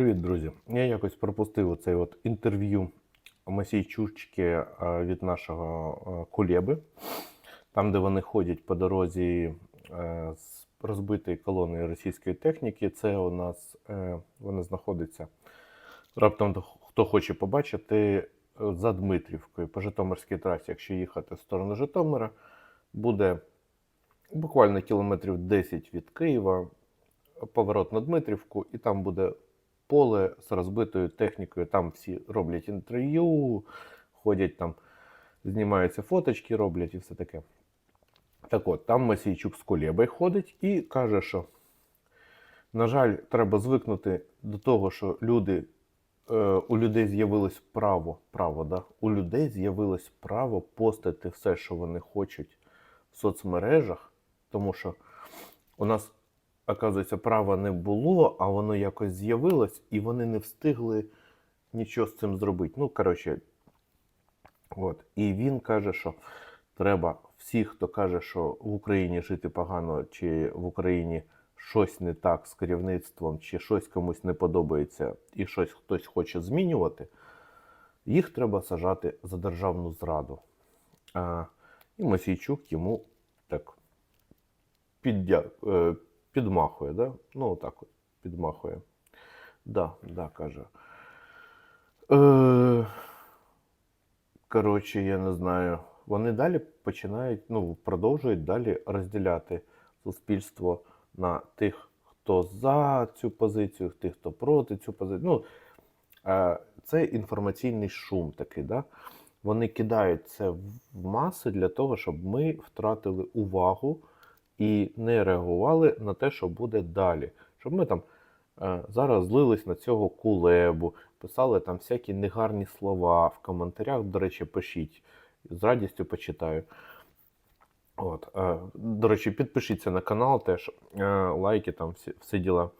Привіт, друзі. Я якось пропустив оцей от інтерв'ю Масійчучки е, від нашого е, Кулєби, там, де вони ходять по дорозі е, з розбитої колони російської техніки. Це у нас вони знаходяться. Раптом хто хоче побачити за Дмитрівкою по Житомирській трасі, якщо їхати в сторону Житомира, буде буквально кілометрів 10 від Києва, поворот на Дмитрівку, і там буде поле з розбитою технікою. Там всі роблять інтерв'ю, ходять там, знімаються фоточки, роблять і все таке. Так от, там Масійчук з Колєбою ходить і каже, що, на жаль, треба звикнути до того, що люди, е, у людей з'явилось право, право, да? у людей з'явилось право постати все, що вони хочуть в соцмережах, тому що у нас оказується, права не було, а воно якось з'явилось, і вони не встигли нічого з цим зробити. Ну, коротше, от. І він каже, що треба всіх, хто каже, що в Україні жити погано, чи в Україні щось не так з керівництвом, чи щось комусь не подобається, і щось хтось хоче змінювати, їх треба сажати за державну зраду. А, І Масійчук йому так піддя... підмахує, да? Ну, отак от, підмахує. Да, да, каже. Е, коротше, я не знаю. Вони далі починають, ну, продовжують далі розділяти суспільство на тих, хто за цю позицію, тих, хто проти цю позицію. Ну, е, це інформаційний шум такий, да? Вони кидають це в маси для того, щоб ми втратили увагу і не реагували на те, що буде далі. Щоб ми там е, зараз злились на цього кулебу, писали там всякі негарні слова в коментарях. До речі, пишіть. З радістю почитаю. От, е, До речі, підпишіться на канал теж, е, лайки, там всі, всі діла.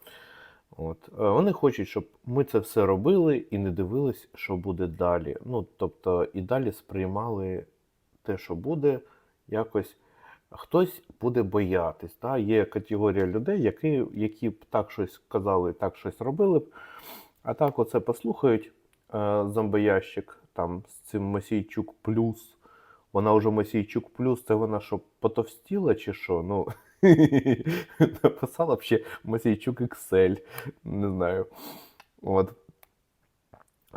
От. Вони хочуть, щоб ми це все робили і не дивились, що буде далі. Ну, тобто, і далі сприймали те, що буде, якось хтось буде боятись. Та? Є категорія людей, які, які б так щось казали, так щось робили б. А так, оце послухають е, зомбоящик там з цим Масійчук плюс. Вона вже Масійчук плюс, це вона що, потовстіла чи що? Ну, написала б ще Масійчук XL, не знаю. От.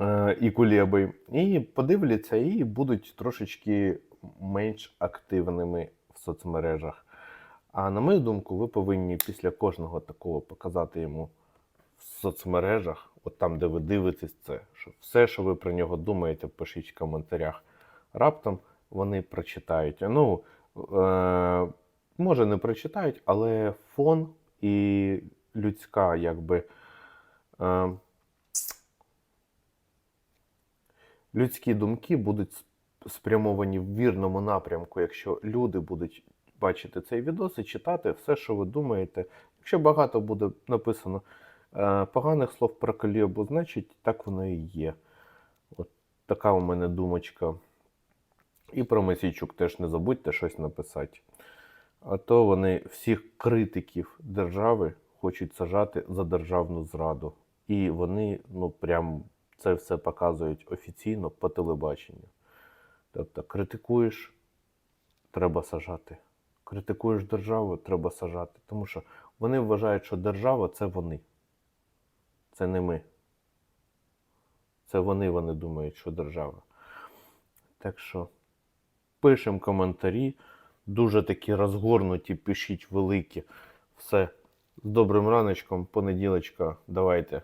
Е, і Кулєбий. І подивляться, і будуть трошечки менш активними соцмережах. А на мою думку, ви повинні після кожного такого показати йому в соцмережах, от там, де ви дивитесь це, що все, що ви про нього думаєте, пишіть в коментарях. Раптом вони прочитають. Ну, е, може, не прочитають, але фон і людська, якби. Е, людські думки будуть спрямовані в вірному напрямку, якщо люди будуть бачити цей відос і читати все, що ви думаєте. Якщо багато буде написано е, поганих слов про Калєбу, значить так воно і є. От така у мене думочка. І про Месійчук теж не забудьте щось написати. А то вони всіх критиків держави хочуть сажати за державну зраду. І вони, ну, прям це все показують офіційно по телебаченню. Тобто, критикуєш, треба сажати. Критикуєш державу, треба сажати. Тому що вони вважають, що держава це вони. Це не ми. Це вони, вони думають, що держава. Так що пишемо коментарі. Дуже такі розгорнуті, пишіть великі. Все. З добрим раночком, понеділочка. Давайте.